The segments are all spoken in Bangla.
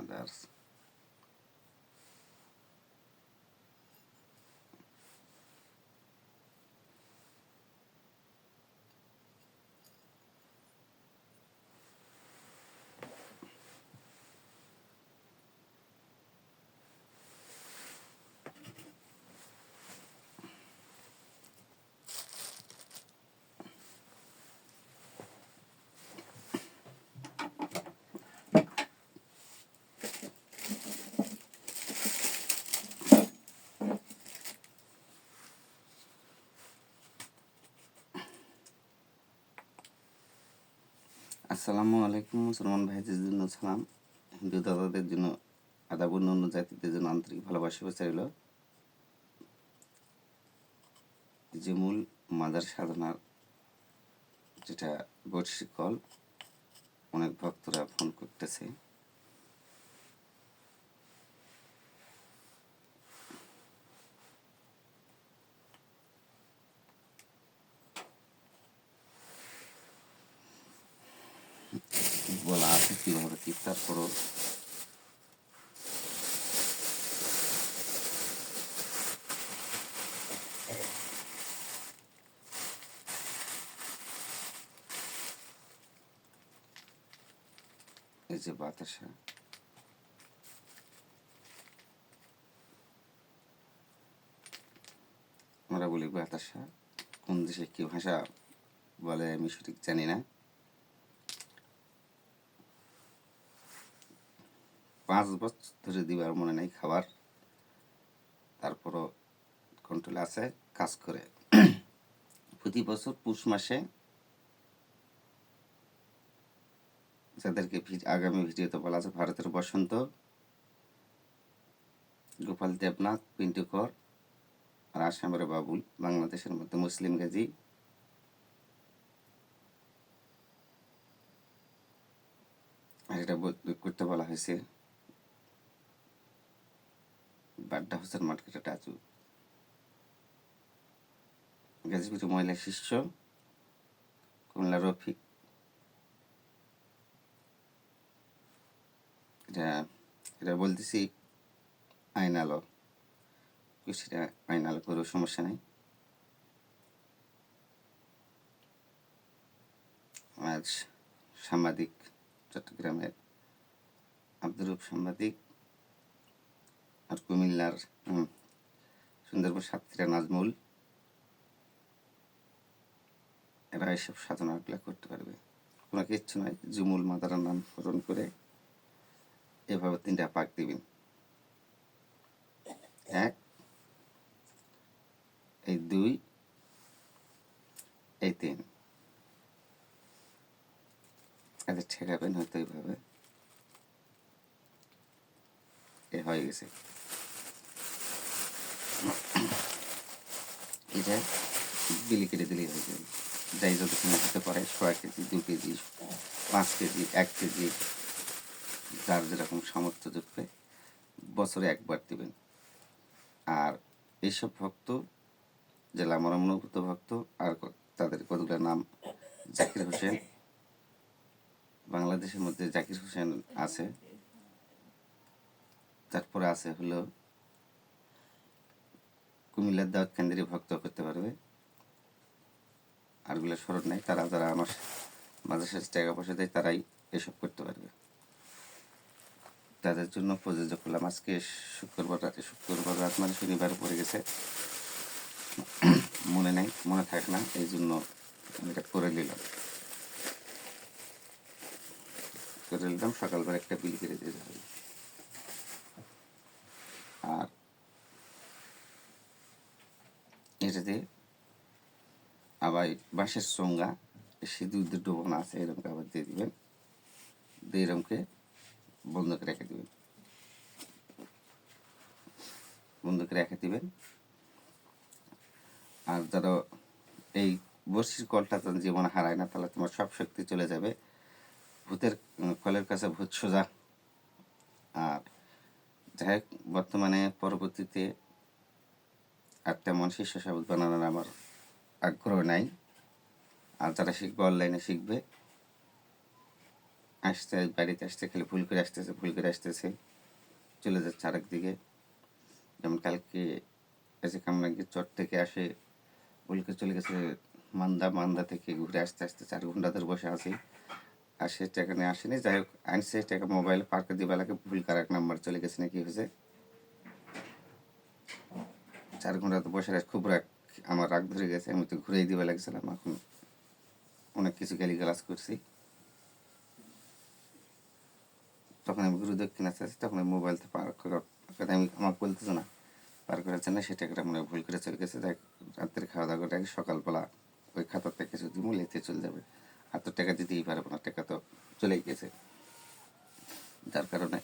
Mothers. আসসালামু আলাইকুম, মুসলমান ভাইদের জন্য সালাম। হিন্দু দাদাদের জন্য আদাব অন্য জাতিদের জন্য আন্তরিক ভালোবাসা চাইল যে মূল মাদার সাধনার যেটা বৈশিক কল, অনেক ভক্তরা ফোন করতেছে বলা কি তারপরও এই যে বাতাসা। আমরা বলি বাতাসা। কোন দেশে কি ভাষা বলে আমি সঠিক জানি না। পাঁচ বছর ধরে দিবার মনে নেই খাবার। তারপরও কন্ট্রোল আছে, কাজ করে। প্রতি বছর পুষ মাসে যাদেরকে আগামী ভিডিওতে বলা আছে, ভারতের বসন্ত, গোপাল দেবনাথ, পিন্টু কর আর আসামের বাবুল, বাংলাদেশের মধ্যে মুসলিম গাজী। আর এটা করতে বলা হয়েছে। বাড্ডা হোসেন মার্কেটে টাচু গাজীপুরে মহিলা শিষ্য, কুমিল্লা রফিক। এটা এটা বলতেছি আইনালো। সেটা আইনালো করেও সমস্যা নেই। আজ সাংবাদিক চট্টগ্রামের আব্দুর রূপ সাংবাদিক আর কুমিল্লার সুন্দরবন সাতক্ষীরা, নাজমুল। এরা এসব সাধনাগুলো করতে পারবে। কোনো কিচ্ছু নয় জুমুল মাদারার নাম স্মরণ করে এভাবে তিনটা পাক দিবেন। এক, এই দুই, এই তিন। এদের ঠেকাবেন হয়তো এইভাবে। এ হয়ে গেছে। এটা বিলি কেটে দিলেই হয়ে যাবে। যাই যতক্ষণ হতে পারে, ছয় কেজি দু কেজি, পাঁচ কেজি, এক কেজি, যার যেরকম সামর্থ্য জুটবে বছরে একবার দিবেন। আর এইসব ভক্ত, জেলা আমার ভক্ত, আর তাদের কতগুলো নাম? জাকির হোসেন। বাংলাদেশের মধ্যে জাকির হোসেন আছে। তারপরে আছে হলো কুমিল্লার দাওয়াত কেন্দ্রে ভক্ত করতে পারবে। আরগুলো স্মরণ নেই, তারা যারা আমার সাথে টাকা পয়সা দেয়, তারাই এসব করতে পারবে। তাদের জন্য প্রযোজ্য করলাম। আজকে শুক্রবার রাতে, শুক্রবার রাত মানে শনিবার পড়ে গেছে। মনে নেই, মনে থাকে না, এই জন্য আমি এটা করে নিলাম। করে নিলাম, সকালবেলা একটা বিল করে দিয়ে যাবে। আর এটাতে আবার বাঁশের চোঙ্গা সিঁদুর দিয়ে ডোবানো আছে এরকম আবার দিয়ে দিবেন। দিয়ে এরকমকে বন্ধ করে রেখে দেবেন। বন্ধ করে রেখে দেবেন। আর ধরো এই বর্ষির কলটা তো জীবন হারায় না, তাহলে তোমার সব শক্তি চলে যাবে। ভূতের কলের কাছে ভূত সোজা। আর যাই হোক, বর্তমানে পরবর্তীতে আর তেমন শিষ্য সাবুদ বানানোর আমার আগ্রহ নাই। আর যারা শিখবে অনলাইনে শিখবে। আসতে বাড়িতে আসতে খেলে ভুল করে আসতেছে, ভুল করে আসতেছে। চলে যাচ্ছে আরেক দিকে যেমন কালকে এসে কামরাঙ্গি চট থেকে আসে ভুল করে চলে গেছে মান্দা মান্দা থেকে ঘুরে আসতে আসতে চার ঘণ্টা ধরে বসে আছি। আর সেটা এখানে আসেনি। যাই হোক, আনছে, টাকা মোবাইল পার্কে দিবেলাকে ভুল কার এক নাম্বার চলে গেছে নাকি হয়েছে। চার ঘণ্টা তো বসে খুব রাগ, আমার রাগ ধরে গেছে, আমি তো ঘুরেই দিবে লাগছিলাম, এখন অনেক কিছু গালি গালাজ করছি। তখন আমি গুরু দক্ষিণ আসতে তখন আমি মোবাইল থেকে পার করার আমি আমার বলতেছে না, পার করার জন্য সেটা একটা মনে ভুল করে চলে গেছে, দেখ, রাত্রে খাওয়া দাওয়া করে সকালবেলা ওই থেকে কিছু দিব লেতে চলে যাবে। আর তো টাকা দিতেই পারব না, টাকা তো চলেই গেছে। যার কারণে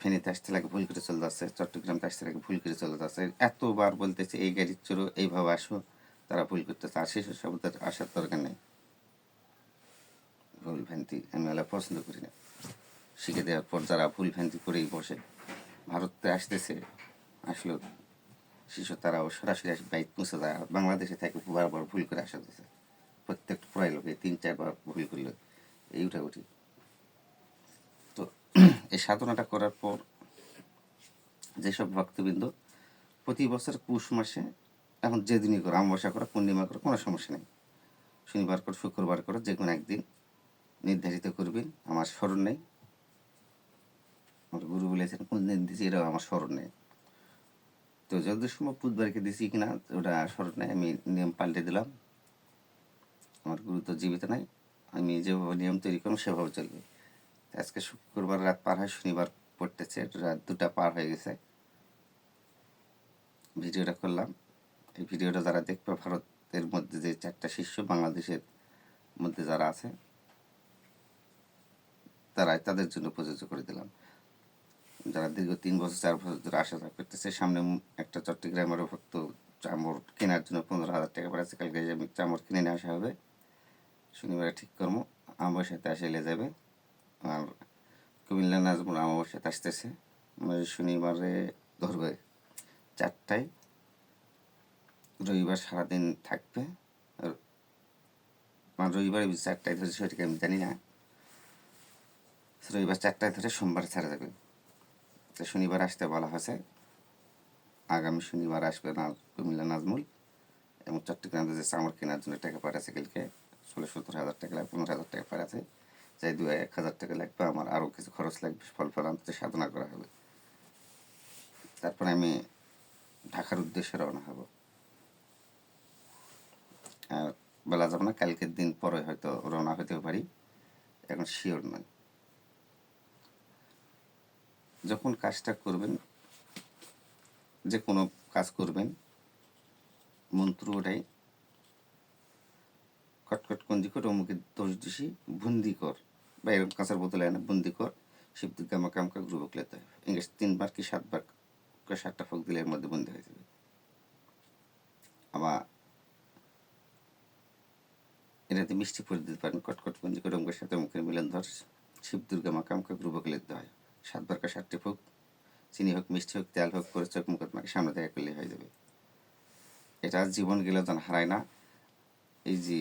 ফেনীতে আসতে লাগে, ভুল করে চলে যাচ্ছে, চট্টগ্রামতে আসতে লাগে, ভুল করে চলে যাচ্ছে। এতবার বলতেছে, এই গাড়ির চড়ো, এইভাবে আসো, তারা ভুল করতেছে। আর সেসব শব্দের আসার দরকার নেই। ভুল ভ্রান্তি আমি ওগুলা পছন্দ করি না। শিখে দেওয়ার পর যারা ভুল ভ্রান্তি করেই বসে, ভারতে আসতেছে, আসলো, শিশু তারাও সরাসরি আসে, বাইক পৌঁছে যায় বাংলাদেশে থেকে, বারবার ভুল করে আসা যাচ্ছে। প্রত্যেক প্রায় লোকে তিন, চারবার ভুল করল এই উঠা উঠি তো এই সাধনাটা করার পর যেসব ভক্তবৃন্দ প্রতি বছর পুষ মাসে এখন যেদিনই করো অমাবস্যা করো, পূর্ণিমা করো, কোনো সমস্যা নেই। শনিবার করো, শুক্রবার করো যে কোনো একদিন নির্ধারিত করবেন, আমার স্মরণ নেই। আমার গুরু বলেছেন কোন দিন দিয়েছি এটাও আমার স্মরণ নেই। তো যতদূর সময় বুধবারকে দিয়েছি কিনা, ওটা স্মরণ নেই। আমি নিয়ম পাল্টে দিলাম। আমার গুরু তো জীবিত নাই। আমি যেভাবে নিয়ম তৈরি করলাম, সেভাবে চলবে। আজকে শুক্রবার রাত পার হয়, শনিবার পড়তেছে রাত দুটা পার হয়ে গেছে। ভিডিওটা করলাম। এই ভিডিওটা যারা দেখবে, ভারতের মধ্যে যে চারটা শিষ্য বাংলাদেশের মধ্যে যারা আছে, তারাই তাদের জন্য প্রযোজ্য করে দিলাম। যারা দীর্ঘ তিন বছর, চার বছর ধরে আসা যাওয়া করতেছে, সামনে একটা চট্টগ্রামের ভক্ত চামড় কেনার জন্য পনেরো হাজার টাকা পড়েছে, কালকে চামড় কিনে নিয়ে আসা হবে, শনিবারে ঠিক কর্ম আমার সাথে আসে এলে যাবে। আর কুমিল্লা নাজমুল সাথে আসতেছে। মানে শনিবারে ধরবে চারটায়। রবিবার সারাদিন থাকবে। আর মানে রবিবার চারটায় ধরে সেটাকে আমি জানি না। রবিবার চারটায় ধরে সোমবার ছাড়া যাবে। তো শনিবার আসতে বলা হয়েছে। আগামী শনিবার আসবে না কুমিল্লা নাজমুল। এবং চট্টগ্রামে যে চামড় কেনার জন্য টাকা পাঠাচ্ছে কালকে, ষোলো সতেরো হাজার টাকা, পনেরো হাজার টাকা পাঠাচ্ছে। যাই দু এক হাজার টাকা লাগবে, আমার আরও কিছু খরচ লাগবে, ফল ফল আনতে সাধনা করা হবে। তারপরে আমি ঢাকার উদ্দেশ্যে রওনা হব। আর বলা যাবে না, কালকের দিন পরে হয়তো রওনা হতেও পারি, এখন শিওর নয় যখন কাজটা করবেন, যে কোনো কাজ করবেন মন্ত্র ওটাই কটকট কর অমুকে দোষ দিশি বন্দি কর। বা এরকম কাঁচার বোতলে এনে বুন্দি কর। শিব দুর্গা মাকামকা গ্রুবক লেতে ইংলিশ তিনবার কি সাতবার করে সাতটা ফোক দিলে এর মধ্যে বন্দি হয়ে যাবে। আবার এটাতে মিষ্টি পরে দিতে পারেন কটকট করে অমুকের সাথে মুখের মিলন ধর। শিব দুর্গা মা কামকা গ্রুবক লেতে হয়। সাতবার কা সাতটি ফোক চিনি হোক, মিষ্টি হোক, তেল হোক করে চোখ মুখ মাকে সামনে দেখা করলে হয়ে যাবে। এটা জীবন গেলে যেন হারায় না। এই যে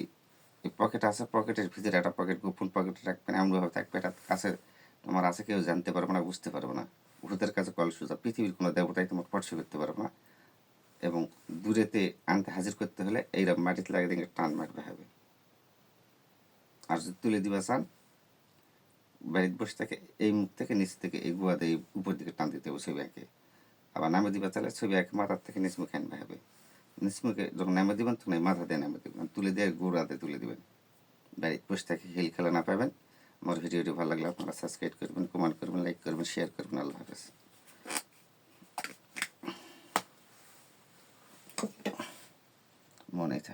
পকেট আছে পকেটের ভিতরে একটা পকেট গোপন পকেটে রাখবেন, এমনভাবে থাকবে, এটা কাছে তোমার আছে, কেউ জানতে পারবে না, বুঝতে পারবে না। ভূতের কাছে কল সোজা পৃথিবীর কোনো দেবতাই তোমার স্পর্শ করতে পারবে না। এবং দূরেতে আনতে হাজির করতে হলে এইরকম মাটিতে লাগিয়ে দিয়ে টান মারবে হবে। আর যদি তুলে দিবা চান, বাড়িতে বসে থাকে, এই মুখ থেকে, নিচ থেকে, এই গুয়া দিয়ে উপর দিকে টান দিতে হবে ছবি আঁকে। আবার নামে দিবা তাহলে ছবি আঁকে, মাথার থেকে নিচ মুখে আনবে হবে। নিচ মুখে যখন নামে দিবেন, তখন মাথা দিয়ে নামে দিবেন। তুলে দিয়ে গোড়াতে তুলে দিবেন। বাড়িতে বসে থেকে হিল খেলা না পাবেন। আমার ভিডিওটি ভালো লাগলে আপনারা সাবস্ক্রাইব করবেন কমেন্ট করবেন লাইক করবেন শেয়ার করবেন। আল্লাহ হাফেজ। মনে থাকে।